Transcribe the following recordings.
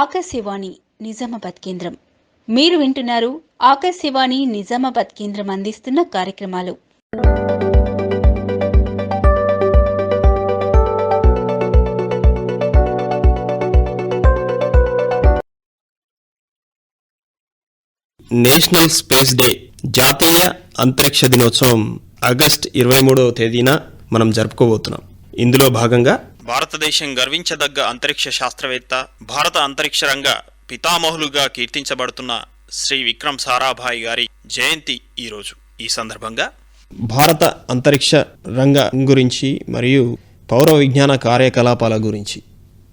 ఆకాశవాణి నిజామాబాద్ కేంద్రం. మీరు వింటున్నారు ఆకాశవాణి నిజామాబాద్ కేంద్రం అందిస్తున్న కార్యక్రమాలు. నేషనల్ స్పేస్ డే జాతీయ అంతరిక్ష దినోత్సవం ఆగస్ట్ ఇరవై మూడవ తేదీన మనం జరుపుకోబోతున్నాం. ఇందులో భాగంగా భారతదేశం గర్వించదగ్గ అంతరిక్ష శాస్త్రవేత్త భారత అంతరిక్ష రంగ పితామహులుగా కీర్తించబడుతున్న శ్రీ విక్రమ్ సారాభాయ్ గారి జయంతి ఈరోజు. ఈ సందర్భంగా భారత అంతరిక్ష రంగం గురించి మరియు పౌర విజ్ఞాన కార్యకలాపాల గురించి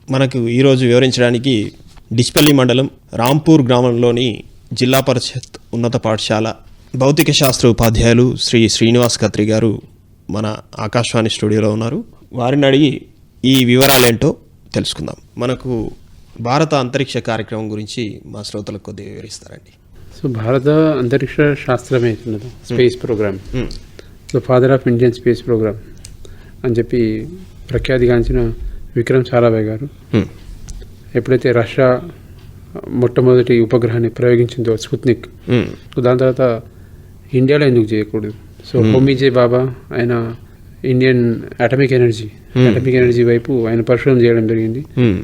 మనకు ఈరోజు వివరించడానికి డిస్పల్లి మండలం రాంపూర్ గ్రామంలోని జిల్లా పరిషత్ ఉన్నత పాఠశాల భౌతిక శాస్త్ర ఉపాధ్యాయులు శ్రీ శ్రీనివాస్ ఖత్రి గారు మన ఆకాశవాణి స్టూడియోలో ఉన్నారు. వారిని అడిగి ఈ వివరాలేంటో తెలుసుకుందాం. మనకు భారత అంతరిక్ష కార్యక్రమం గురించి మా శ్రోతలకు కొద్దిగా వివరిస్తారండి. సో భారత అంతరిక్ష శాస్త్రం అవుతున్నది space programme. So father of Indian space programme అని చెప్పి ప్రఖ్యాతిగాంచిన విక్రమ్ సారాభాయ్ గారు. ఎప్పుడైతే రష్యా మొట్టమొదటి ఉపగ్రహాన్ని ప్రయోగించిందో స్పుత్నిక్ దాని తర్వాత ఇండియాలో ఎందుకు చేయకూడదు? సో హోమీజే బాబా ఆయన Indian atomic energy atomic energy వైపు ఆయన పరిశోధన చేయడం జరిగింది హ్మ్.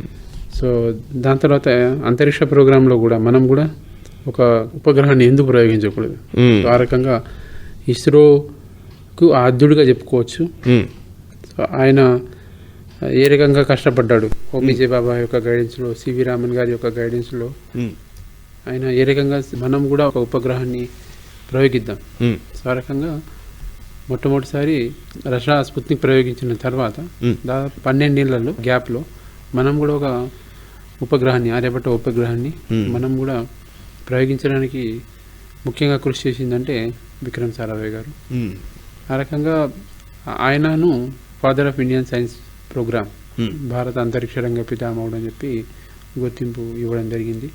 సో దాని తర్వాత అంతరిక్ష ప్రోగ్రాంలో కూడా మనం కూడా ఒక ఉపగ్రహాన్ని ఎందుకు ప్రయోగించకూడదు. సో ఆ రకంగా ఇస్రోకు ఆద్యుడిగా చెప్పుకోవచ్చు. సో ఆయన ఏ రకంగా కష్టపడ్డాడు హోమీజే బాబా యొక్క గైడెన్స్లో సివి రామన్ గారి యొక్క గైడెన్స్లో. ఆయన ఏ రకంగా మనం కూడా ఒక ఉపగ్రహాన్ని ప్రయోగిద్దాం. సో ఆ రకంగా మొట్టమొదటిసారి రష్యా స్పుత్నిక్ ప్రయోగించిన తర్వాత. దాదాపు పన్నెండేళ్ళలో గ్యాప్లో మనం కూడా ఒక ఉపగ్రహాన్ని ఆర్యభట్ట ఉపగ్రహాన్ని. మనం కూడా ప్రయోగించడానికి ముఖ్యంగా కృషి చేసిందంటే విక్రమ్ సారాభాయ్ గారు. ఆ రకంగా ఆయనను father of Indian science programme. భారత అంతరిక్ష రంగ పితామహుడు అని చెప్పి గుర్తింపు ఇవ్వడం జరిగింది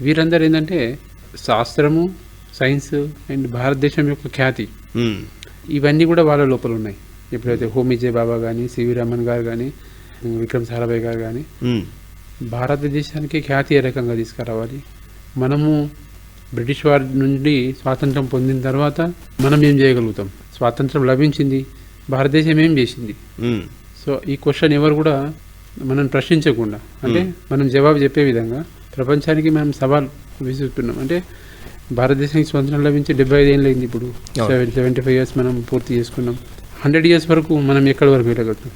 వీరందరూ ఏంటంటే శాస్త్రము సైన్స్ అండ్ భారతదేశం యొక్క ఖ్యాతి. ఇవన్నీ కూడా వాళ్ళ లోపల ఉన్నాయి. ఎప్పుడైతే హోమీజే బాబా కానీ సివి రమణ్ గారు కానీ విక్రమ్ సారాభాయ్ గారు కానీ హ్మ్. భారతదేశానికి ఖ్యాతి ఏ రకంగా తీసుకురావాలి? మనము బ్రిటిష్ వారి నుండి స్వాతంత్రం పొందిన తర్వాత మనం ఏం చేయగలుగుతాం? స్వాతంత్రం లభించింది భారతదేశం ఏం చేసింది? హ్మ్. సో ఈ క్వశ్చన్ ఎవరు కూడా మనం ప్రశ్నించకుండా అంటే మనం జవాబు చెప్పే విధంగా ప్రపంచానికి మనం సవాల్ విసురుతున్నాం. అంటే భారతదేశానికి స్వతంత్రం లభించి డెబ్బై ఐదు ఏళ్ళు అయింది ఇప్పుడు. సెవెన్ సెవెంటీ ఫైవ్ ఇయర్స్ మనం పూర్తి చేసుకున్నాం. హండ్రెడ్ ఇయర్స్ వరకు మనం ఎక్కడి వరకు వెళ్ళగలుగుతాం.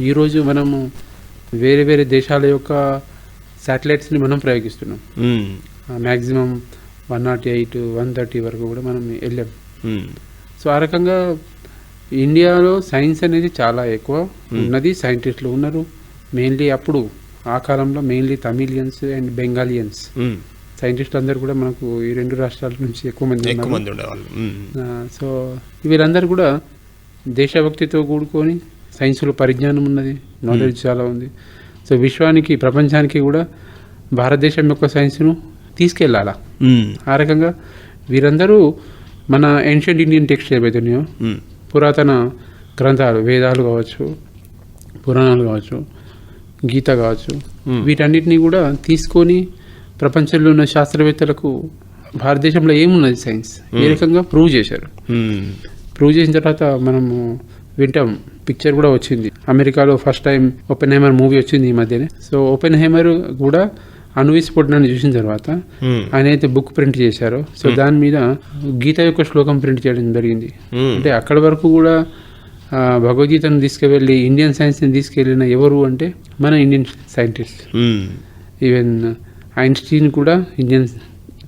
ఈరోజు మనము వేరే వేరే దేశాల యొక్క శాటిలైట్స్ని మనం ప్రయోగిస్తున్నాం. Maximum one nought eight one thirty వరకు కూడా మనం వెళ్ళాం. సో ఆ రకంగా ఇండియాలో సైన్స్ అనేది చాలా ఎక్కువ ఉన్నది. సైంటిస్టులు ఉన్నారు. మెయిన్లీ అప్పుడు ఆ కాలంలో మెయిన్లీ తమిళియన్స్ అండ్ బెంగాలియన్స్ హ్మ్. సైంటిస్టులు అందరూ కూడా మనకు ఈ రెండు రాష్ట్రాల నుంచి ఎక్కువ మంది ఎక్కువ మంది ఉండేవాళ్ళు సో వీళ్ళందరూ కూడా దేశభక్తితో కూడుకొని సైన్స్లో పరిజ్ఞానం ఉన్నది నాలెడ్జ్ చాలా ఉంది సో విశ్వానికి ప్రపంచానికి కూడా భారతదేశం యొక్క సైన్స్ను తీసుకెళ్ళాలా. ఆ రకంగా వీరందరూ మన ఏన్షియంట్ ఇండియన్ టెక్స్ట్ ఏవైతున్నాయో. పురాతన గ్రంథాలు వేదాలు కావచ్చు పురాణాలు కావచ్చు గీత కావచ్చు. వీటన్నిటిని కూడా తీసుకొని ప్రపంచంలో ఉన్న శాస్త్రవేత్తలకు భారతదేశంలో ఏమున్నది సైన్స్? ఏ రకంగా ప్రూవ్ చేశారు. ప్రూవ్ చేసిన తర్వాత మనము వింటాం. పిక్చర్ కూడా వచ్చింది. అమెరికాలో first time Oppenheimer movie వచ్చింది ఈ మధ్యనే. సో ఓపెన్ హైమర్ కూడా అణువిస్ఫోటనాన్ని చూసిన తర్వాత. ఆయన అయితే బుక్ ప్రింట్ చేశారో. సో దాని మీద గీత యొక్క శ్లోకం ప్రింట్ చేయడం జరిగింది. అంటే అక్కడి వరకు కూడా భగవద్గీతను తీసుకువెళ్ళి ఇండియన్ సైన్స్ని తీసుకెళ్ళిన ఎవరు అంటే మన ఇండియన్ సైంటిస్ట్. ఈవెన్ ఐన్స్టీన్ కూడా ఇండియన్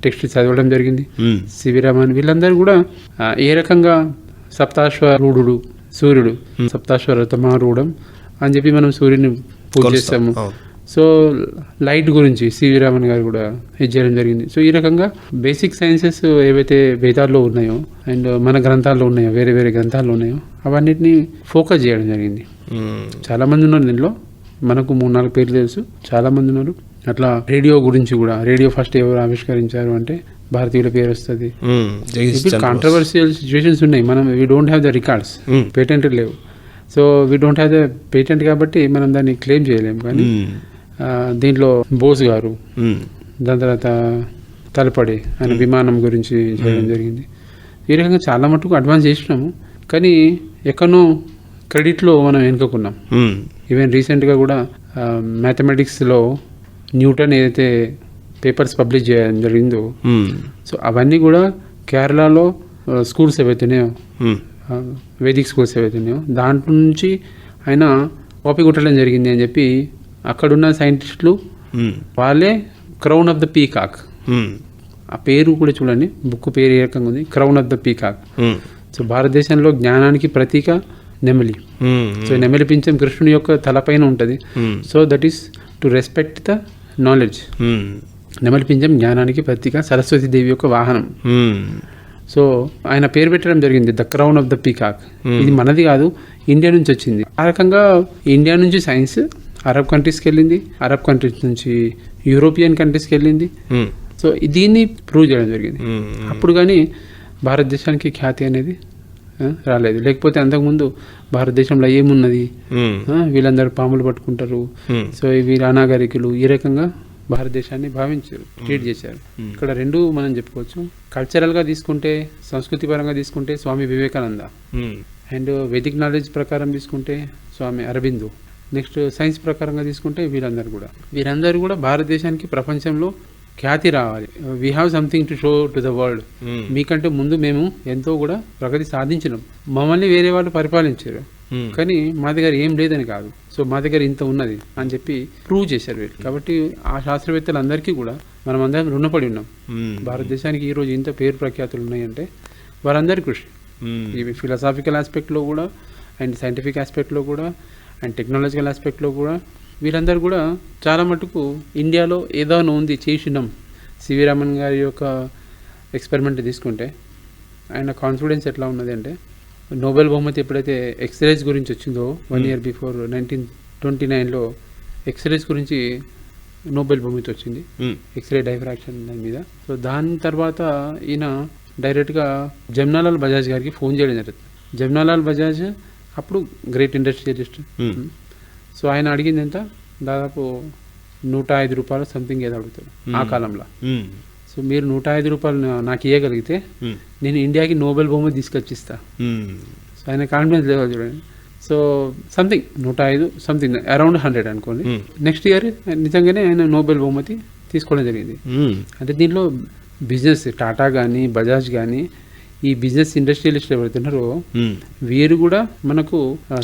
టెక్స్ట్ చదవడం జరిగింది. సివి రామన్ వీళ్ళందరూ కూడా ఏ రకంగా సప్తాశ్వరూఢుడు సూర్యుడు సప్తాశ్వర తమారూఢం అని చెప్పి మనం సూర్యుని పూజ. చేస్తాము అవును. సో లైట్ గురించి సివి రామన్ గారు కూడా ఇది చేయడం జరిగింది సో ఈ రకంగా బేసిక్ సైన్సెస్ ఏవైతే వేదాల్లో ఉన్నాయో అండ్ మన గ్రంథాల్లో ఉన్నాయో వేరే వేరే గ్రంథాల్లో ఉన్నాయో అవన్నిటిని ఫోకస్ చేయడం జరిగింది హ్మ్. చాలా మంది ఉన్నారు దీనిలో మనకు మూడు నాలుగు పేర్లు తెలుసు చాలా మంది ఉన్నారు అట్లా రేడియో గురించి కూడా రేడియో ఫస్ట్ ఎవరు ఆవిష్కరించారు అంటే భారతీయుల పేరు వస్తుంది. కాంట్రవర్షియల్ సిచ్యువేషన్స్ ఉన్నాయి. మనం we don't have the records. Patent లేవు. So we don't have the patent కాబట్టి మనం దాన్ని క్లెయిమ్ చేయలేము కానీ దీంట్లో బోస్ గారు. దాని తర్వాత తలపడి ఆయన విమానం గురించి చేయడం జరిగింది. ఈ రకంగా చాలా మటుకు అడ్వాన్స్ చేసినాము. కానీ ఎక్కడనో క్రెడిట్లో మనం వెనుకకున్నాం. ఈవెన్ రీసెంట్గా కూడా మ్యాథమెటిక్స్లో న్యూటన్ ఏదైతే పేపర్స్ పబ్లిష్ చేయడం జరిగిందో. సో అవన్నీ కూడా కేరళలో స్కూల్స్ ఏవైతున్నాయో వేదిక్ స్కూల్స్ ఏవైతున్నాయో దాంట్లో నుంచి ఆయన కాపీ కొట్టడం జరిగింది అని చెప్పి అక్కడున్న సైంటిస్టులు. వాళ్ళే క్రౌన్ ఆఫ్ ద పీకాక్. ఆ పేరు కూడా చూడండి బుక్ పేరు ఏ రకంగా ఉంది crown of the peacock. So భారతదేశంలో జ్ఞానానికి ప్రతీక నెమలి. సో నెమలి పింఛం కృష్ణుని యొక్క తలపైన ఉంటుంది. So that is to respect the knowledge hmm. నెమలి పింఛం జ్ఞానానికి ప్రతీక సరస్వతి దేవి యొక్క వాహనం. సో ఆయన పేరు పెట్టడం జరిగింది the crown of the peacock ఇది మనది కాదు ఇండియా నుంచి వచ్చింది ఆ రకంగా ఇండియా నుంచి సైన్స్ అరబ్ కంట్రీస్కి వెళ్ళింది అరబ్ కంట్రీస్ నుంచి యూరోపియన్ కంట్రీస్కి వెళ్ళింది. సో దీన్ని ప్రూవ్ చేయడం జరిగింది మ్మ్. అప్పుడు కానీ భారతదేశానికి ఖ్యాతి అనేది రాలేదు. లేకపోతే అంతకుముందు భారతదేశంలో ఏమున్నది? వీళ్ళందరూ పాములు పట్టుకుంటారు. సో వీళ్ళు అనాగరికులు ఈ రకంగా భారతదేశాన్ని భావించారు ట్రీట్ చేశారు. ఇక్కడ రెండు మనం చెప్పుకోవచ్చు. కల్చరల్గా తీసుకుంటే సంస్కృతి పరంగా తీసుకుంటే Swami Vivekananda. And Vedic knowledge ప్రకారం తీసుకుంటే స్వామి అరబిందు. నెక్స్ట్ సైన్స్ ప్రకారంగా తీసుకుంటే వీరందరూ కూడా. వీరందరూ కూడా భారతదేశానికి ప్రపంచంలో ఖ్యాతి రావాలి. We have something to show to the world. మీకంటే ముందు మేము ఎంతో కూడా ప్రగతి సాధించినాం. మమ్మల్ని వేరే వాళ్ళు పరిపాలించారు. మ్మ్. కానీ మా దగ్గర ఏం లేదని కాదు. సో మా దగ్గర ఇంత ఉన్నది అని చెప్పి ప్రూవ్ చేశారు వీళ్ళు. కాబట్టి ఆ శాస్త్రవేత్తలందరికీ కూడా మనం అందరం రుణపడి ఉన్నాం. మ్మ్. భారతదేశానికి ఈరోజు ఇంత పేరు ప్రఖ్యాతులు ఉన్నాయంటే వారందరి కృషి. ఇవి ఫిలాసాఫికల్ ఆస్పెక్ట్లో కూడా అండ్ సైంటిఫిక్ ఆస్పెక్ట్లో కూడా అండ్ టెక్నాలజికల్ ఆస్పెక్ట్లో కూడా వీరందరూ కూడా చాలా మటుకు ఇండియాలో ఏదో ఉంది చేసినాం సివి రామన్ గారి యొక్క ఎక్స్పెరిమెంట్ తీసుకుంటే ఆయన కాన్ఫిడెన్స్ ఎట్లా ఉన్నది అంటే నోబెల్ బహుమతి ఎప్పుడైతే ఎక్స్రేస్ గురించి వచ్చిందో one year before nineteen twenty నైన్లో ఎక్స్రేస్ గురించి నోబెల్ బహుమతి వచ్చింది. ఎక్స్రే డైఫ్రాక్షన్ దాని మీద. సో దాని తర్వాత ఈయన డైరెక్ట్గా జమ్నాలాల్ బజాజ్ గారికి ఫోన్ చేయడం జరుగుతుంది. జమ్నాలాల్ బజాజ్ అప్పుడు గ్రేట్ ఇండస్ట్రియలిస్ట్. సో ఆయన అడిగింది ఎంత దాదాపు నూట ఐదు రూపాయలు సంథింగ్ ఏదో అడుగుతాడు ఆ కాలంలో. సో మీరు నూట ఐదు రూపాయలు నాకు ఇవ్వగలిగితే. నేను ఇండియాకి నోబెల్ బహుమతి తీసుకొచ్చిస్తా. సో ఆయన కాన్ఫిడెన్స్ లెవెల్ చూడండి సో సంథింగ్ నూట ఐదు సంథింగ్ అరౌండ్ హండ్రెడ్ అనుకోండి. నెక్స్ట్ ఇయర్ నిజంగానే ఆయన నోబెల్ బహుమతి తీసుకోవడం జరిగింది. అంటే దీనిలో బిజినెస్ టాటా కానీ బజాజ్ కానీ ఈ బిజినెస్ ఇండస్ట్రియలిస్ట్ ఎవరైతున్నారో. వీరు కూడా మనకు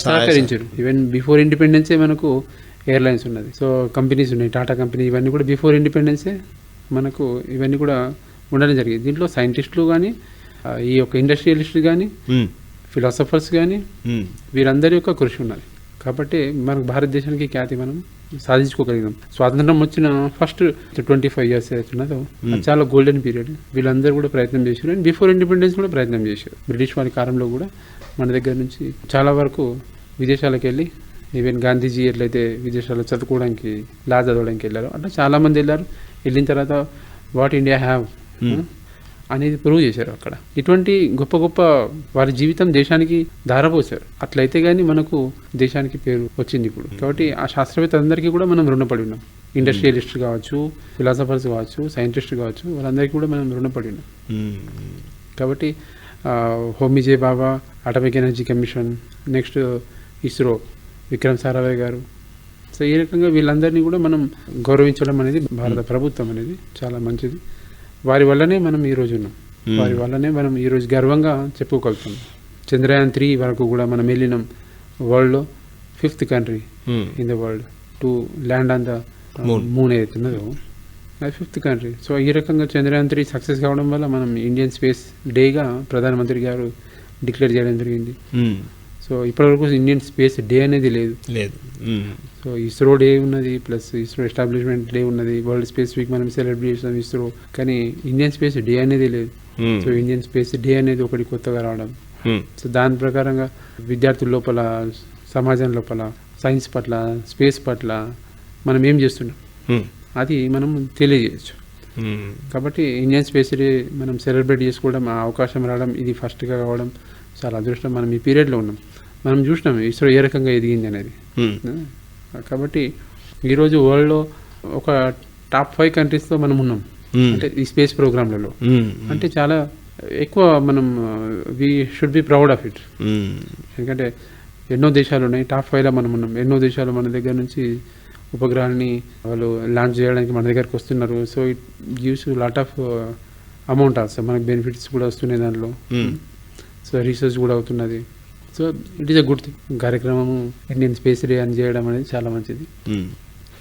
సహకరించారు ఈవెన్ బిఫోర్ ఇండిపెండెన్సే మనకు ఎయిర్లైన్స్ ఉన్నది సో కంపెనీస్ ఉన్నాయి టాటా కంపెనీ ఇవన్నీ కూడా బిఫోర్ ఇండిపెండెన్సే మనకు ఇవన్నీ కూడా ఉండడం జరిగింది దీంట్లో సైంటిస్టులు కానీ ఈ యొక్క ఇండస్ట్రియలిస్టులు కానీ. ఫిలాసఫర్స్ కానీ. వీరందరి యొక్క కృషి ఉన్నది కాబట్టి మనకు భారతదేశానికి ఖ్యాతి మనం సాధించుకోగలిగినాం స్వాతంత్రం వచ్చిన ఫస్ట్ ట్వంటీ ఫైవ్ ఇయర్స్ అవుతున్నదో అది చాలా గోల్డెన్ పీరియడ్ వీళ్ళందరూ కూడా ప్రయత్నం చేశారు అండ్ బిఫోర్ ఇండిపెండెన్స్ కూడా ప్రయత్నం చేశారు. బ్రిటిష్ వారి కాలంలో కూడా మన దగ్గర నుంచి చాలా వరకు విదేశాలకు వెళ్ళి ఈవెన్ గాంధీజీ ఎట్లయితే విదేశాల్లో చదువుకోవడానికి లా చదవడానికి వెళ్ళారు అట్లా చాలామంది వెళ్ళారు. వెళ్ళిన తర్వాత వాట్ ఇండియా హ్యావ్ అనేది ప్రూవ్ చేశారు అక్కడ. ఇటువంటి గొప్ప గొప్ప వారి జీవితం దేశానికి ధారపోసారు అట్లయితే కానీ మనకు దేశానికి పేరు వచ్చింది ఇప్పుడు. కాబట్టి ఆ శాస్త్రవేత్తలందరికీ కూడా మనం రుణపడి ఉన్నాం. ఇండస్ట్రియలిస్ట్ కావచ్చు ఫిలాసఫర్స్ కావచ్చు సైంటిస్ట్ కావచ్చు వాళ్ళందరికీ కూడా మనం రుణపడి ఉన్నాం. మ్మ్. కాబట్టి Homi J Bhabha atomic energy commission next ISRO Vikram Sarabhai గారు. సో ఈ రకంగా వీళ్ళందరినీ కూడా మనం గౌరవించడం అనేది భారత ప్రభుత్వం అనేది చాలా మంచిది. వారి వల్లనే మనం ఈరోజు ఉన్నాం. వారి వల్లనే మనం ఈరోజు గర్వంగా చెప్పుకోగలుగుతున్నాం చంద్రయాన్ త్రీ వరకు కూడా మనం వెళ్ళినాం వరల్డ్లో fifth country. In the world to land on the Moon. Moon ఏదైతే ఉన్నదో అది ఫిఫ్త్ కంట్రీ సో ఈ రకంగా చంద్రయాన్ త్రీ సక్సెస్ కావడం వల్ల మనం ఇండియన్ స్పేస్ డేగా ప్రధానమంత్రి గారు డిక్లేర్ చేయడం జరిగింది. సో ఇప్పటివరకు ఇండియన్ స్పేస్ డే అనేది లేదు లేదు. సో ఇస్రో డే ఉన్నది ప్లస్ ఇస్రో ఎస్టాబ్లిష్మెంట్ డే ఉన్నది వరల్డ్ స్పేస్ వీక్ మనం సెలబ్రేట్ చేస్తాం ఇస్రో. కానీ ఇండియన్ స్పేస్ డే అనేది లేదు. మ్మ్. సో ఇండియన్ స్పేస్ డే అనేది ఒకటి కొత్తగా రావడం. మ్మ్. సో దాని ప్రకారంగా విద్యార్థుల లోపల సమాజం లోపల సైన్స్ పట్ల స్పేస్ పట్ల మనం ఏం చేస్తున్నాం? మ్మ్. అది మనం తెలియజేయచ్చు. కాబట్టి ఇండియన్ స్పేస్ డే మనం సెలబ్రేట్ చేసుకోవడం ఆ అవకాశం రావడం ఇది ఫస్ట్గా కావడం చాలా అదృష్టం. మనం ఈ పీరియడ్లో ఉన్నాం. మనం చూసినాం ఇస్రో ఏ రకంగా ఎదిగింది అనేది. కాబట్టి ఈరోజు వరల్డ్లో ఒక టాప్ ఫైవ్ కంట్రీస్లో మనం ఉన్నాం. అంటే ఈ స్పేస్ ప్రోగ్రాంలలో. అంటే చాలా ఎక్కువ మనం we should be proud of it. ఎందుకంటే ఎన్నో దేశాలు ఉన్నాయి టాప్ ఫైవ్లో మనం ఉన్నాం ఎన్నో దేశాలు మన దగ్గర నుంచి ఉపగ్రహాన్ని వాళ్ళు లాంచ్ చేయడానికి మన దగ్గరకు వస్తున్నారు so it gives lot of amount also మనకు బెనిఫిట్స్ కూడా వస్తున్నాయి దాంట్లో మ్మ్. సో రీసెర్చ్ కూడా అవుతున్నది so it is a good thing కార్యక్రమము ఇండియన్ స్పేస్ డే అని చేయడం అనేది చాలా మంచిది మ్మ్.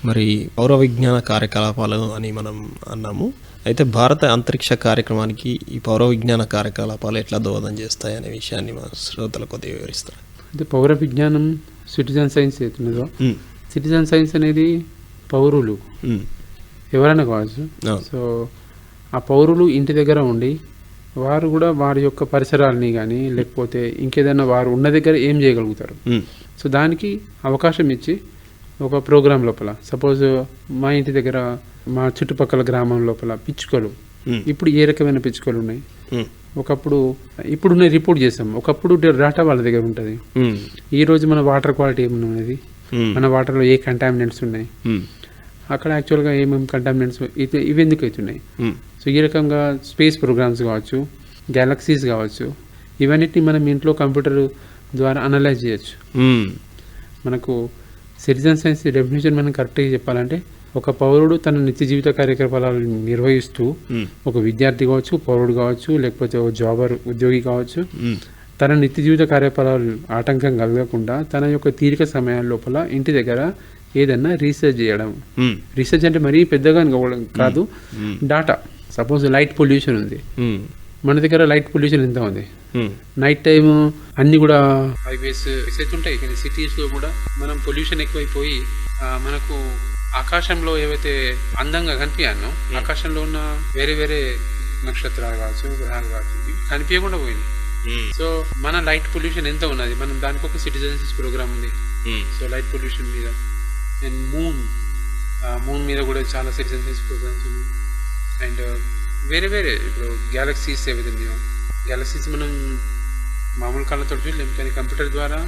మరి పౌర విజ్ఞాన కార్యకలాపాలు అని మనం అన్నాము అయితే భారత అంతరిక్ష కార్యక్రమానికి ఈ పౌర విజ్ఞాన కార్యకలాపాలు ఎట్లా దోహదం చేస్తాయి అనే విషయాన్ని మా శ్రోతలు కొద్దిగా వివరిస్తారు అయితే పౌర విజ్ఞానం సిటిజన్ సైన్స్ అవుతున్నదో మ్మ్. సిటిజన్ సైన్స్ అనేది పౌరులు మ్మ్. ఎవరైనా కావచ్చు. సో ఆ పౌరులు ఇంటి దగ్గర ఉండి వారు కూడా వారి యొక్క పరిసరాలని కానీ లేకపోతే ఇంకేదైనా వారు ఉన్న దగ్గర ఏం చేయగలుగుతారు. సో దానికి అవకాశం ఇచ్చి ఒక ప్రోగ్రాం లోపల సపోజ్ మా ఇంటి దగ్గర మా చుట్టుపక్కల గ్రామం లోపల పిచ్చుకలు. ఇప్పుడు ఏ రకమైన పిచ్చుకలు ఉన్నాయి. ఒకప్పుడు ఇప్పుడున్న రిపోర్ట్ చేస్తాం ఒకప్పుడు డేటా వాళ్ళ దగ్గర ఉంటుంది. ఈ రోజు మన వాటర్ క్వాలిటీ ఏమైనా ఉన్నది. మన వాటర్లో ఏ కంటామినెంట్స్ ఉన్నాయి. అక్కడ యాక్చువల్గా ఏమేమి కంటామినెంట్స్ ఇవి ఎందుకు అవుతున్నాయి. సో ఈ రకంగా స్పేస్ ప్రోగ్రామ్స్ కావచ్చు గ్యాలక్సీస్ కావచ్చు ఇవన్నిటిని మనం ఇంట్లో కంప్యూటర్ ద్వారా అనలైజ్ చేయొచ్చు మ్మ్. మనకు సిటిజన్ సైన్స్ డెఫినేషన్ మనం కరెక్ట్గా చెప్పాలంటే ఒక పౌరుడు తన నిత్య జీవిత కార్యకలాపాలను నిర్వహిస్తూ మ్మ్. ఒక విద్యార్థి కావచ్చు పౌరుడు కావచ్చు లేకపోతే ఒక జాబర్ ఉద్యోగి కావచ్చు మ్మ్. తన నిత్య జీవిత కార్యకలాపాలు ఆటంకం కలగకుండా తన యొక్క తీరిక సమయాల లోపల ఇంటి దగ్గర ఏదన్నా రీసెర్చ్ చేయడం. రీసెర్చ్ అంటే మరీ పెద్దగా కాదు. డాటా సపోజ్ లైట్ పొల్యూషన్ ఉంది. మన దగ్గర లైట్ పొల్యూషన్ ఎంత ఉంది. నైట్ టైం అన్ని కూడా హైవేస్ ఉంటాయి. కానీ సిటీస్లో కూడా మనం పొల్యూషన్ ఎక్కువైపోయి మనకు ఆకాశంలో ఏవైతే అందంగా కనిపించానో ఆకాశంలో ఉన్న వేరే వేరే నక్షత్రాలు కావచ్చు గ్రహాలు కావచ్చు కనిపించకుండా పోయింది. సో మన లైట్ పొల్యూషన్ ఎంత ఉన్నది? మనం దానికి ఒక సిటిజన్స్ ప్రోగ్రామ్ ఉంది. సో లైట్ పొల్యూషన్ మీద. అండ్ మూన్ మూన్ మీద కూడా చాలా సిటిజన్స్ ప్రోగ్రామ్స్ ఉన్నాయి. అండ్ వేరే వేరే ఇప్పుడు గ్యాలక్సీస్ ఏవైతే ఉన్నాయో గ్యాలక్సీస్ మనం మామూలు కళ్ళతో చూడలేం కానీ కంప్యూటర్ ద్వారా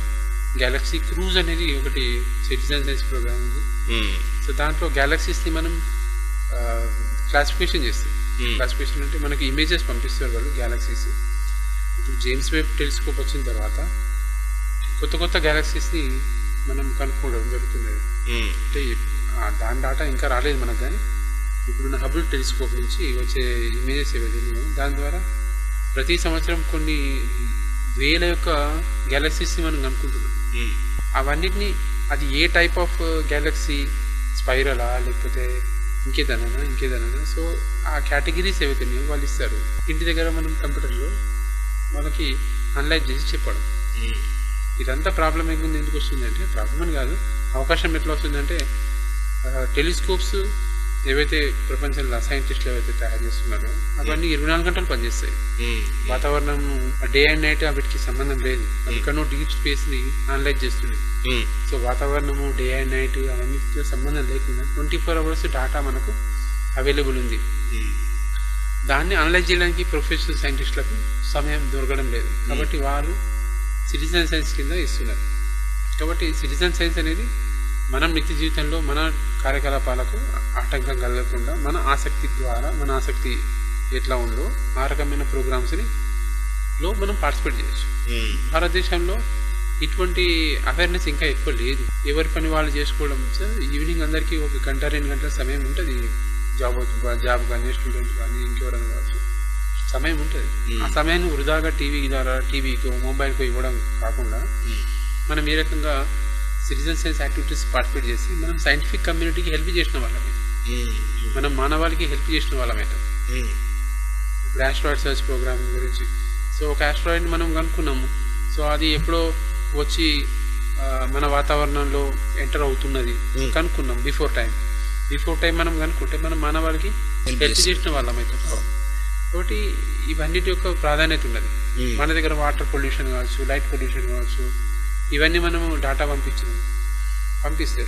గ్యాలక్సీ క్రూజ్ అనేది ఒకటి సిటిజన్ సైన్స్ ప్రోగ్రామ్ ఉంది. సో దాంట్లో గ్యాలక్సీస్ని మనం క్లాసిఫికేషన్ చేస్తాం Hmm. క్లాసిఫికేషన్ అంటే మనకి ఇమేజెస్ పంపిస్తారు వాళ్ళు గ్యాలక్సీస్ ఇప్పుడు జేమ్స్ వెబ్ టెలిస్కోప్ వచ్చిన తర్వాత కొత్త కొత్త గ్యాలక్సీస్ని మనం కనుక్కోవడం జరుగుతున్నది మ్మ్. అంటే దాని డాటా ఇంకా రాలేదు మనకు కానీ ఇప్పుడున్న హబుల్ టెలిస్కోప్ నుంచి వచ్చే ఇమేజెస్ ఏవైతే దాని ద్వారా ప్రతి సంవత్సరం కొన్ని వేల యొక్క గ్యాలక్సీస్ని మనం కనుక్కుంటున్నాం. అవన్నిటిని అది ఏ టైప్ ఆఫ్ గ్యాలక్సీ స్పైరలా లేకపోతే ఇంకేదన్నా ఇంకేదన్నా సో ఆ కేటగిరీస్ ఏవైతే ఉన్నాయో వాళ్ళు ఇస్తారు. ఇంటి దగ్గర మనం కంప్యూటర్లో వాళ్ళకి అనలైజ్ చేసి చెప్పడం. ఇదంతా ప్రాబ్లం ఏముంది? ఎందుకు వస్తుందంటే ప్రాబ్లం అని కాదు. అవకాశం ఎట్లా వస్తుందంటే టెలిస్కోప్స్ ఏవైతే ప్రపంచంలో సైంటిస్టులు ఏవైతే తయారు చేస్తున్నారో అవన్నీ ఇరవై నాలుగు గంటలు పనిచేస్తాయి. వాతావరణం డే అండ్ నైట్ వీటికి సంబంధం లేదు. ఎక్కడో డీప్ స్పేస్ని అనలైజ్ చేస్తుంది. సో వాతావరణము డే అండ్ నైట్ అవన్నిటితో సంబంధం లేకుండా ట్వంటీ ఫోర్ అవర్స్ డాటా మనకు అవైలబుల్ ఉంది. దాన్ని అనలైజ్ చేయడానికి ప్రొఫెషనల్ సైంటిస్టులకు సమయం దొరకడం లేదు. కాబట్టి వారు సిటిజన్ సైన్స్ కింద ఇస్తున్నారు. కాబట్టి సిటిజన్ సైన్స్ అనేది మనం నిత్య జీవితంలో మన కార్యకలాపాలకు ఆటంకం కలగకుండా మన ఆసక్తి ద్వారా మన ఆసక్తి ఎట్లా ఉందో ఆ రకమైన ప్రోగ్రామ్స్ని లో మనం పార్టిసిపేట్ చేయొచ్చు. భారతదేశంలో ఇటువంటి అవేర్నెస్ ఇంకా ఎక్కువ లేదు ఎవరి పని వాళ్ళు చేసుకోవడం సార్ ఈవినింగ్ అందరికీ ఒక గంట రెండు గంటల సమయం ఉంటుంది జాబ్ జాబ్ కానీ స్టూడెంట్ కానీ ఇంకెవరైనా కావచ్చు సమయం ఉంటుంది. ఆ సమయాన్ని వృధాగా టీవీ ద్వారా టీవీకో మొబైల్కో ఇవ్వడం కాకుండా. మనం ఏ రకంగా సిటిజన్ సైన్స్ యాక్టివిటీస్ పార్టిసిపేట్ చేసి మనం సైంటిఫిక్ కమ్యూనిటీకి హెల్ప్ చేసిన వాళ్ళమే. మనం మానవాళికి హెల్ప్ చేసిన వాళ్ళమైతే. ఇప్పుడు ఆస్ట్రాయిడ్ సర్చ్ ప్రోగ్రామ్ గురించి సో ఒక ఆస్ట్రాయిడ్ మనం కనుక్కున్నాము సో అది ఎప్పుడో వచ్చి మన వాతావరణంలో ఎంటర్ అవుతున్నది. కనుక్కున్నాం బిఫోర్ టైం బిఫోర్ టైం మనం కనుక్కుంటే మనం మానవాళికి హెల్ప్. చేసిన వాళ్ళం అయితే. కాబట్టి ఇవన్నిటి యొక్క ప్రాధాన్యత ఉన్నది. మన దగ్గర వాటర్ పొల్యూషన్ కావచ్చు లైట్ పొల్యూషన్ కావచ్చు ఇవన్నీ మనము డాటా పంపించినాం. పంపిస్తే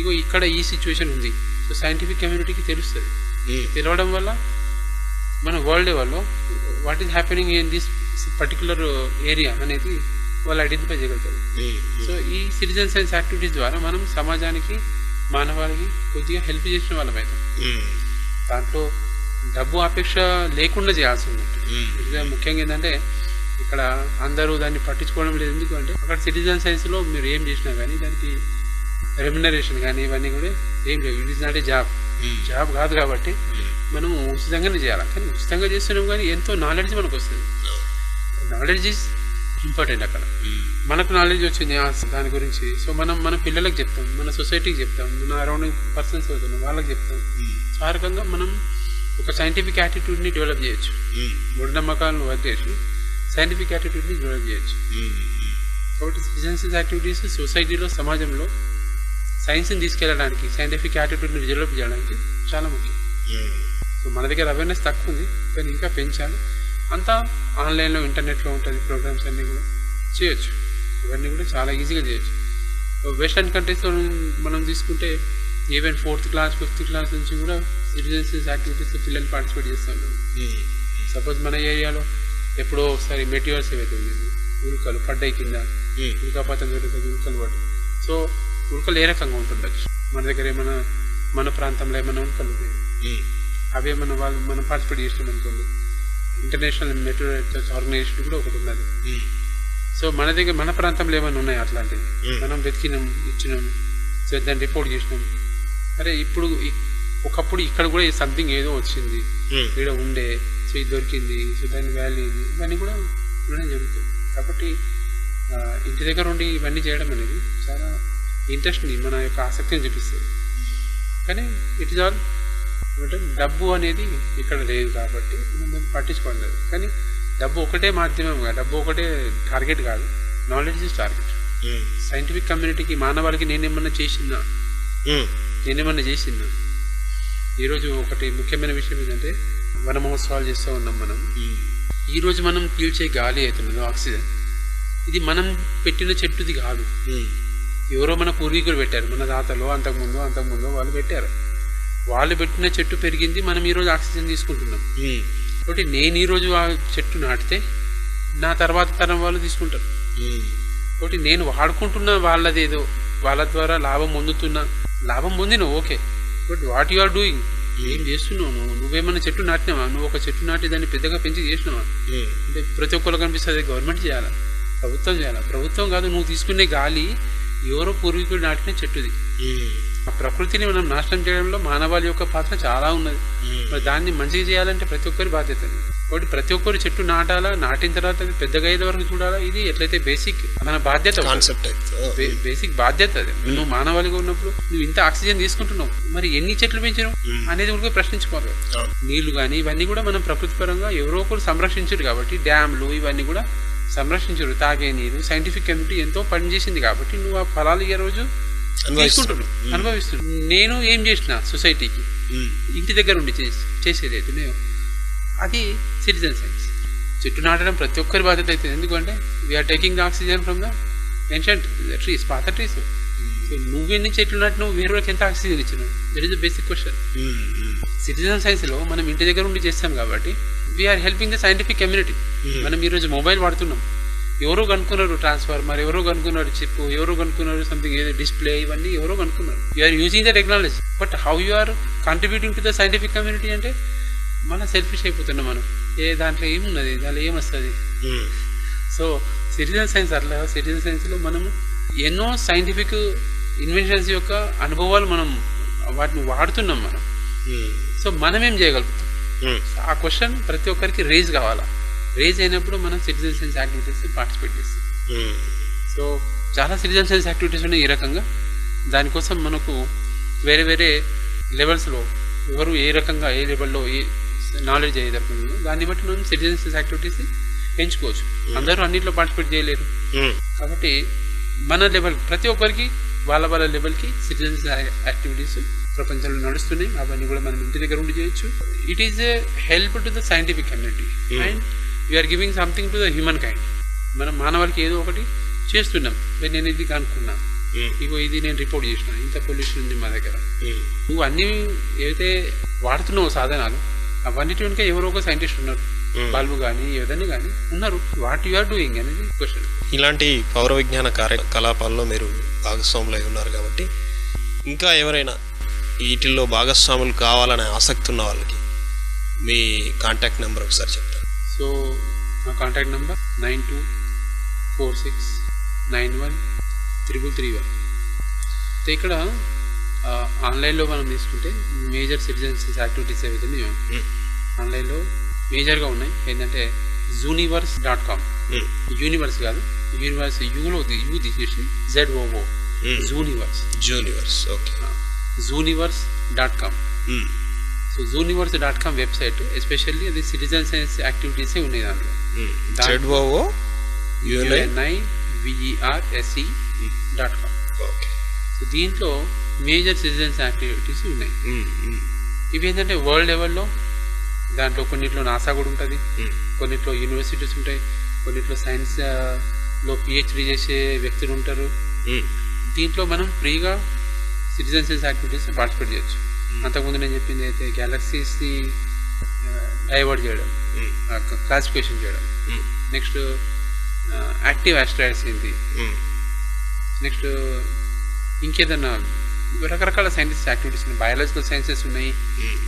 ఇగో ఇక్కడ ఈ సిచ్యువేషన్ ఉంది. సో సైంటిఫిక్ కమ్యూనిటీకి తెలుస్తుంది. తెలవడం వల్ల మన వరల్డ్ లెవెల్లో what is happening in this particular area అనేది వాళ్ళు ఐడెంటిఫై చేయగలుగుతారు. సో ఈ సిటిజన్ సైన్స్ యాక్టివిటీస్ ద్వారా మనం సమాజానికి మానవాళికి కొద్దిగా హెల్ప్ చేసిన వాళ్ళం అవుతాం దాంట్లో డబ్బు అపేక్ష లేకుండా చేయాల్సి ఉంది. ముఖ్యంగా ఏంటంటే ఇక్కడ అందరూ దాన్ని పట్టించుకోవడం లేదు. ఎందుకు అంటే అక్కడ సిటిజన్ సైన్స్లో మీరు ఏం చేసినా కానీ దానికి రెమ్యునరేషన్ కానీ ఇవన్నీ కూడా ఏం లేవు it is not a job job కాదు కాబట్టి మనం ఉచితంగానే చేయాలి? కానీ ఉచితంగా చేస్తున్నాం కానీ ఎంతో నాలెడ్జ్ మనకు వస్తుంది. నాలెడ్జ్ ఈజ్ ఇంపార్టెంట్ అక్కడ. మనకు నాలెడ్జ్ వచ్చింది. దాని గురించి. సో మనం మన పిల్లలకు చెప్తాం. మన సొసైటీకి చెప్తాం. మన అరౌండింగ్ పర్సన్స్ అవుతున్నాం వాళ్ళకి చెప్తాం. సో ఆ రకంగా మనం ఒక సైంటిఫిక్ యాటిట్యూడ్ని డెవలప్ చేయొచ్చు. మూఢనమ్మకాలను వదిలేసి సైంటిఫిక్ యాటిట్యూడ్ని డెవలప్ చేయొచ్చు. కాబట్టి సిటిజన్షిప్ యాక్టివిటీస్ సొసైటీలో సమాజంలో సైన్స్ని తీసుకెళ్ళడానికి సైంటిఫిక్ యాటిట్యూడ్ని డెవలప్ చేయడానికి చాలా ముఖ్యం. సో మన దగ్గర అవేర్నెస్ తక్కువ ఉంది కానీ ఇంకా పెంచాలి. అంతా ఆన్లైన్లో ఇంటర్నెట్లో ఉంటుంది ప్రోగ్రామ్స్ అన్నీ కూడా చేయొచ్చు. ఇవన్నీ కూడా చాలా ఈజీగా చేయొచ్చు. వెస్టర్న్ కంట్రీస్లో మనం తీసుకుంటే even fourth class fifth class నుంచి కూడా సిటిజన్స్ యాక్టివిటీస్లో పిల్లలు పార్టిసిపేట్ చేస్తూ ఉన్నారు సపోజ్ మన ఏరియాలో ఎప్పుడో ఒకసారి మెటీరియల్స్ ఏవైతే ఉన్నాయి ఉల్కలు పడ్డాయి కింద ఉల్కాపాతం జరుగుతుంది ఉల్కలు పడ్డ సో ఉల్కలు ఏ రకంగా ఉంటుండొచ్చు మన దగ్గర ఏమైనా మన ప్రాంతంలో ఏమైనా ఉల్కలు ఉన్నాయి? అవే మన వాళ్ళు మనం పార్టిసిపేట్ చేసినాం అనుకోండి. ఇంటర్నేషనల్ మెటీరియల్స్ ఆర్గనైజేషన్ కూడా ఒకటి ఉన్నది. సో మన దగ్గర మన ప్రాంతంలో ఏమైనా ఉన్నాయి అట్లాంటివి? మనం వెతికినాం ఇచ్చినాం సో దాన్ని రిపోర్ట్ చేసినాం. అరే ఇప్పుడు ఒకప్పుడు ఇక్కడ కూడా సంథింగ్ ఏదో వచ్చింది. ఇక్కడ ఉండే సో ఇది దొరికింది సో దాని వాల్యూ ఇది ఇవన్నీ కూడా ఉండడం జరుగుతుంది కాబట్టి ఇంటి దగ్గర ఉండి ఇవన్నీ చేయడం అనేది చాలా ఇంట్రెస్ట్ని మన యొక్క ఆసక్తిని చూపిస్తుంది. కానీ ఇట్ ఇస్ ఆల్ అంటే డబ్బు అనేది ఇక్కడ లేదు కాబట్టి మనం లేదు. కానీ డబ్బు ఒకటే మాధ్యమం కాదు డబ్బు ఒకటే టార్గెట్ కాదు. నాలెడ్జ్ ఇస్ టార్గెట్ సైంటిఫిక్ కమ్యూనిటీకి మానవాళికి నేనేమన్నా చేసిందా నేనేమన్నా చేసిందా ఈరోజు ఒకటి ముఖ్యమైన విషయం ఏంటంటే వన మహోత్సవాలు చేస్తూ ఉన్నాం మనం. ఈరోజు మనం పీల్చే గాలి అవుతున్నదో ఆక్సిజన్ ఇది మనం పెట్టిన చెట్టుది కాదు. ఎవరో మన పూర్వీకులు పెట్టారు. మన తాతలు అంతకుముందు అంతకుముందు వాళ్ళు పెట్టారు. వాళ్ళు పెట్టిన చెట్టు పెరిగింది మనం ఈరోజు ఆక్సిజన్ తీసుకుంటున్నాం. కాబట్టి నేను ఈరోజు ఆ చెట్టు నాటితే నా తర్వాత తరం వాళ్ళు తీసుకుంటారు. కాబట్టి నేను వాడుకుంటున్న వాళ్ళదేదో వాళ్ళ ద్వారా లాభం పొందుతున్నా లాభం పొందిన okay. But what you are doing? ఏం చేస్తున్నావు నువ్వు? నువ్వేమన్నా చెట్టు నాటినావా? నువ్వు ఒక చెట్టు నాటి దాన్ని పెద్దగా పెంచి చేసినావా? అంటే ప్రతి ఒక్కరు కనిపిస్తుంది గవర్నమెంట్ చేయాలా? ప్రభుత్వం చేయాలా? ప్రభుత్వం కాదు నువ్వు తీసుకునే గాలి ఎవరో పూర్వీకుడు నాటిన చెట్టుది. ఆ ప్రకృతిని మనం నాశనం చేయడంలో మానవాళి యొక్క పాత్ర చాలా ఉన్నది. మరి దాన్ని మంచిగా చేయాలంటే ప్రతి ఒక్కరి బాధ్యత కాబట్టి ప్రతి ఒక్కరు చెట్టు నాటాలా? నాటిన తర్వాత అది పెద్దగా అయ్యే వరకు చూడాలా? ఇది ఎట్లయితే బేసిక్ మన బాధ్యత. కాన్సెప్ట్ బేసిక్ బాధ్యత అది. నువ్వు మానవాళిగా ఉన్నప్పుడు నువ్వు ఇంత ఆక్సిజన్ తీసుకుంటున్నావు. మరి ఎన్ని చెట్లు పెంచినావు? అనేది కూడా ప్రశ్నించుకోవాలి నీళ్ళు కానీ ఇవన్నీ కూడా మనం ప్రకృతి పరంగా ఎవరో ఒకరు సంరక్షించారు కాబట్టి డ్యామ్లు ఇవన్నీ కూడా సంరక్షించారు. తాగే నీరు సైంటిఫిక్ కమ్యూనిటీ ఎంతో పనిచేసింది కాబట్టి నువ్వు ఆ ఫలాలు ఈ రోజు తీసుకుంటున్నావు. అనుభవిస్తున్నావు నేను ఏం చేసిన సొసైటీకి ఇంటి దగ్గర ఉండి చేసి చేసేది అయితే నేను అది సిటిజన్ సైన్స్ చెట్టు నాటడం ప్రతి ఒక్కరి బాధ్యత అవుతుంది ఎందుకంటే we are taking the oxygen from the ancient trees పాత ట్రీస్ సో నువ్వెన్ని చెట్లు నాటినావు వేరే వాళ్ళకి ఎంత ఆక్సిజన్ ఇచ్చినావు? That is the basic question citizen సైన్స్లో మనం ఇంటి దగ్గర ఉండి చేస్తాం కాబట్టి we are helping the scientific community మనం ఈరోజు మొబైల్ వాడుతున్నాం. ఎవరో కనుక్కున్నారు ట్రాన్స్ఫార్మర్ ఎవరో కనుక్కున్నారు చిప్ ఎవరో కనుక్కున్నారు సంథింగ్ ఏదో డిస్ప్లే ఇవన్నీ ఎవరో కనుక్కున్నారు. You are using the technology but how you are contributing to the scientific community అంటే మన సెల్ఫిష్ అయిపోతున్నాం మనం. ఏ దాంట్లో ఏమున్నది? దాంట్లో ఏమొస్తుంది? సో సిటిజన్ సైన్స్ అట్లా సిటిజన్ సైన్స్లో మనము ఎన్నో సైంటిఫిక్ ఇన్వెన్షన్స్ యొక్క అనుభవాలు మనం వాటిని వాడుతున్నాం మనం. సో మనం ఏం చేయగలుగుతాం? ఆ క్వశ్చన్ ప్రతి ఒక్కరికి రేజ్ కావాలా? రేజ్ అయినప్పుడు మనం సిటిజన్ సైన్స్ యాక్టివిటీస్ పార్టిసిపేట్ చేస్తాం. సో చాలా సిటిజన్ సైన్స్ యాక్టివిటీస్ ఉన్నాయి ఈ రకంగా. దానికోసం మనకు వేరే వేరే లెవెల్స్లో ఎవరు ఏ రకంగా ఏ లెవెల్లో ఏ నాలెడ్జ్ ఏ రకంగా దాన్ని బట్టి మనం సిటిజన్ సైన్స్ యాక్టివిటీస్ ఎంచుకోవచ్చు అందరూ అన్నింటిలో పార్టిసిపేట్ చేయలేరు. కాబట్టి మన లెవెల్ ప్రతి ఒక్కరికి వాళ్ళ వాళ్ళ లెవెల్కి సిటిజన్స్ యాక్టివిటీస్ ప్రపంచంలో నడుస్తున్నాయి. అవన్నీ కూడా మనం ఇంటి దగ్గర ఉండి చేయొచ్చు. It is a help to the scientific community and we are giving something to the humankind మనం మానవాళికి ఏదో ఒకటి చేస్తున్నాం. నేను ఇది కనుక్కున్నా ఇగో ఇది నేను రిపోర్ట్ చేసిన. ఇంత పొల్యూషన్ ఉంది మా దగ్గర. నువ్వు అన్ని ఏదైతే వాడుతున్నావు సాధనాలు అవన్నిటి వెనుక ఎవరో ఒక సైంటిస్ట్ ఉన్నారు. బల్బు కానీ ఏదైనా కానీ ఉన్నారు. వాట్ యు ఆర్ డూయింగ్ అనేది క్వశ్చన్ ఇలాంటి పౌర విజ్ఞాన కార్యకలాపాల్లో మీరు భాగస్వాములై ఉన్నారు కాబట్టి ఇంకా ఎవరైనా వీటిల్లో భాగస్వాములు కావాలనే ఆసక్తి ఉన్న వాళ్ళకి మీ కాంటాక్ట్ నెంబర్ ఒకసారి చెప్తాను. సో మా contact number nine two four six nine one triple three one ఇక్కడ ఆన్లైన్లో మనం తీసుకుంటే మేజర్ సిటిజన్స్ యాక్టివిటీస్ ఏవైతే ఉన్నాయో మ్మ్. ఆన్లైన్లో మేజర్గా ఉన్నాయి. ఏంటంటే జూనివర్స్ డాట్ కామ్. యూనివర్స్ కాదు యూనివర్స్ యూలో యూ తీసేసి జెడ్ ఓఓ మ్మ్. Zooniverse. Zooniverse okay. Zooniverse dot com. So Zooniverse dot com website especially అది సిటిజన్ సైన్స్ యాక్టివిటీసే ఉన్నాయి దాంట్లో. Z O O U N I. V E R S E dot com. Okay. So దీంట్లో major citizens activities ఉన్నాయి. ఇవి ఏంటంటే world లెవెల్లో దాంట్లో కొన్నిట్లో నాసా కూడా ఉంటుంది. కొన్నిట్లో యూనివర్సిటీస్ ఉంటాయి కొన్నిట్లో సైన్స్లో పిహెచ్డి చేసే వ్యక్తులు ఉంటారు. దీంట్లో మనం ఫ్రీగా సిటిజన్ సైన్స్ యాక్టివిటీస్ పార్టిసిపేట్ చేయొచ్చు అంతకుముందు నేను చెప్పింది అయితే గ్యాలక్సీస్ని డైవర్ట్ చేయడం. క్లాసిఫికేషన్ చేయడం. నెక్స్ట్ యాక్టివ్ ఆస్ట్రాయిడ్స్ ఏంటి. నెక్స్ట్ ఇంకేదన్నా రకరకాల సైంటిస్ట్ యాక్టివిటీస్ ఉన్నాయి. బయాలజికల్ సైన్సెస్ ఉన్నాయి.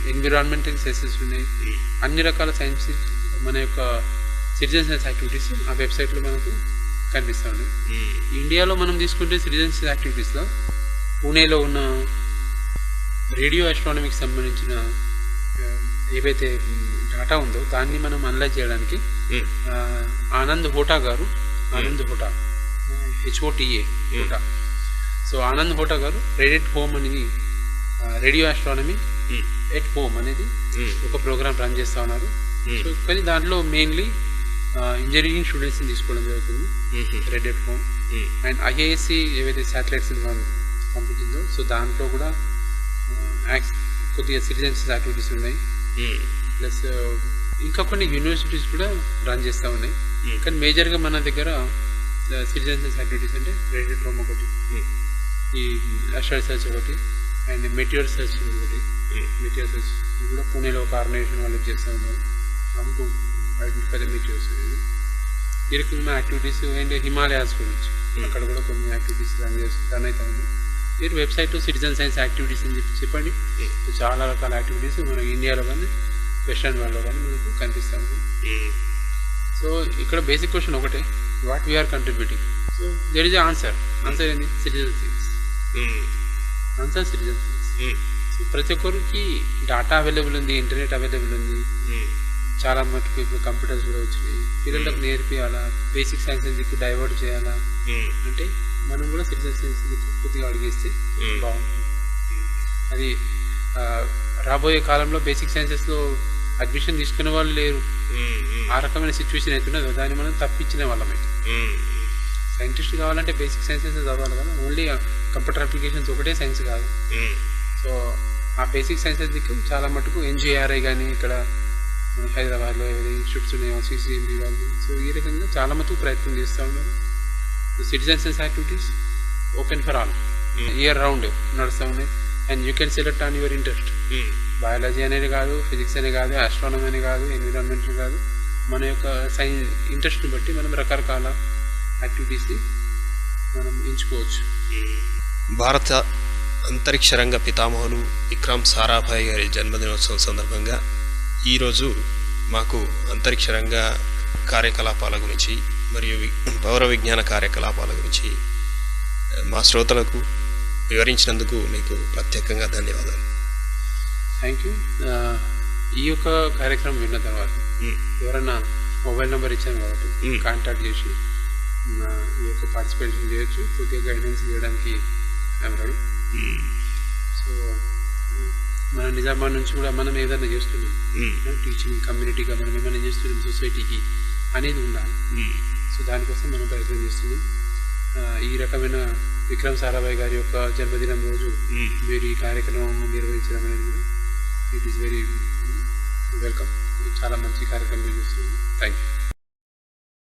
ఎన్విరాన్మెంటల్ సైన్సెస్ ఉన్నాయి. మ్మ్. అన్ని రకాల సైన్స్ మన యొక్క సిటిజన్ సైన్స్ యాక్టివిటీస్ ఆ వెబ్సైట్లో మనకు కనిపిస్తూ ఉన్నాయి. మ్మ్. ఇండియాలో మనం తీసుకుంటే సిటిజన్స్ యాక్టివిటీస్లో పూణేలో ఉన్న రేడియో ఆస్ట్రానమీకి సంబంధించిన ఏవైతే డాటా ఉందో దాన్ని మనం అనలైజ్ చేయడానికి ఆనంద్ హోటా గారు Anand Hota H O T A Hota. So Anand Hota గారు రెడెట్ హోమ్ అనేది రేడియో ఆస్ట్రానమీ. ఎట్ హోమ్ అనేది. ఒక ప్రోగ్రామ్ రన్ చేస్తూ ఉన్నారు. సో కానీ దాంట్లో మెయిన్లీ ఇంజనీరింగ్ స్టూడెంట్స్ని తీసుకోవడం జరుగుతుంది. Red at home. And IASc ఏవైతే శాటిలైట్స్ పంపించిందో సో దాంట్లో కూడా కొద్దిగా సిటిజన్స్ యాక్టివిటీస్ ఉన్నాయి. ప్లస్ ఇంకా కొన్ని యూనివర్సిటీస్ కూడా రన్ చేస్తూ ఉన్నాయి. కానీ మేజర్గా మన దగ్గర సిటిజన్స్ యాక్టివిటీస్ అంటే రెడ్ హోమ్ ఒకటి. ఈ అస్ట్రాయిడ్ సర్చ్ ఒకటి అండ్ మెటీరియల్ సర్చ్ ఒకటి. మ్మ్. మెటీరియల్ సర్చ్ ఇది కూడా పూణేలో ఒక ఆర్గనైజేషన్ వాళ్ళు చేస్తూ ఉన్నారు అమ్ముకు ఐడెంటిఫై ద మెటీరియల్స్ అనేది రకమైన యాక్టివిటీస్ అండ్ హిమాలయాస్ గురించి. అక్కడ కూడా కొన్ని యాక్టివిటీస్ రన్ చేసి రన్ అవుతా ఉన్నాయి మీరు వెబ్సైట్ సిటిజన్ సైన్స్ యాక్టివిటీస్ అని చెప్పి చెప్పండి. సో చాలా రకాల యాక్టివిటీస్ మన ఇండియాలో కానీ వెస్ట్రన్ వరల్డ్లో కానీ మనకు కనిపిస్తూ ఉంది. సో ఇక్కడ బేసిక్ క్వశ్చన్ ఒకటే. What we are contributing? So there is answer. Answer ఏంటి? Citizen science. మ్మ్. ఆన్సర్ సిటిజన్ సైన్స్ మ్మ్. సో ప్రతి ఒక్కరికి డాటా అవైలబుల్ ఉంది ఇంటర్నెట్ అవైలబుల్ ఉంది. చాలా మటుకు ఇప్పుడు కంప్యూటర్స్ కూడా వచ్చినాయి పిల్లలకు నేర్పియాలా బేసిక్ సైన్స్ దిక్కు డైవర్ట్ చేయాలా. అంటే మనం కూడా సిటిజన్ సైన్స్ దిక్కు కొద్దిగా అడిగేస్తే. బాగుంటుంది అది రాబోయే కాలంలో బేసిక్ సైన్సెస్లో అడ్మిషన్ తీసుకునే వాళ్ళు లేరు. ఆ రకమైన సిచ్యువేషన్ అవుతున్నదో దాన్ని మనం తప్పించిన వాళ్ళమే మ్మ్. సైంటిస్ట్ కావాలంటే బేసిక్ సైన్సెస్ చదవాలి కదా ఓన్లీ కంప్యూటర్ అప్లికేషన్స్ ఒకటే సైన్స్ కాదు. సో ఆ బేసిక్ సైన్సెస్ దిక్కు చాలా మటుకు ఎన్జిఆర్ఐ కానీ ఇక్కడ హైదరాబాద్లో ఏవైతే ఇన్స్టిట్యూట్స్ ఉన్నాయో సిసిఎంబి వాళ్ళు. సో ఈ రకంగా చాలా మటుకు ప్రయత్నం చేస్తూ ఉన్నారు. Citizen science activities open for all year round నడుస్తూ ఉన్నాయి. And you can select on your interest. Biology అనేది కాదు ఫిజిక్స్ అనే కాదు ఆస్ట్రానమీ అని కాదు ఎన్విరాన్మెంట్ కాదు. మన యొక్క సైన్స్ ఇంట్రెస్ట్ని బట్టి మనం రకరకాల యాక్టివిటీస్ని మనం ఎంచుకోవచ్చు. భారత అంతరిక్ష రంగ పితామహులు విక్రమ్ సారాభాయ్ గారి జన్మదినోత్సవం సందర్భంగా ఈరోజు మాకు అంతరిక్ష రంగ కార్యకలాపాల గురించి మరియు పౌర విజ్ఞాన కార్యకలాపాల గురించి మా శ్రోతలకు వివరించినందుకు మీకు ప్రత్యేకంగా ధన్యవాదాలు థ్యాంక్ యూ ఈ యొక్క కార్యక్రమం విన్న తర్వాత. ఎవరైనా మొబైల్ నెంబర్ ఇచ్చాను కాబట్టి. కాంటాక్ట్ చేసి ఈ యొక్క పార్టిసిపేషన్ చేయొచ్చు కొద్దిగా గైడెన్స్ చేయడానికి మ్మ్. సో మన నిజామాబాద్ నుంచి కూడా మనం ఏదైనా చేస్తున్నాం. టీచింగ్ కమ్యూనిటీగా మనం ఏమైనా చేస్తున్నాం సొసైటీకి అనేది ఉండాలి. సో దానికోసం మనం ప్రయత్నం చేస్తున్నాం ఈ రకమైన విక్రమ్ సారాభాయ్ గారి యొక్క జన్మదినం రోజు. మీరు ఈ కార్యక్రమం నిర్వహించడం అనేది కూడా ఇట్ ఈస్ వెరీ వెల్కమ్ చాలా మంచి కార్యక్రమం చేస్తున్నాం థ్యాంక్ యూ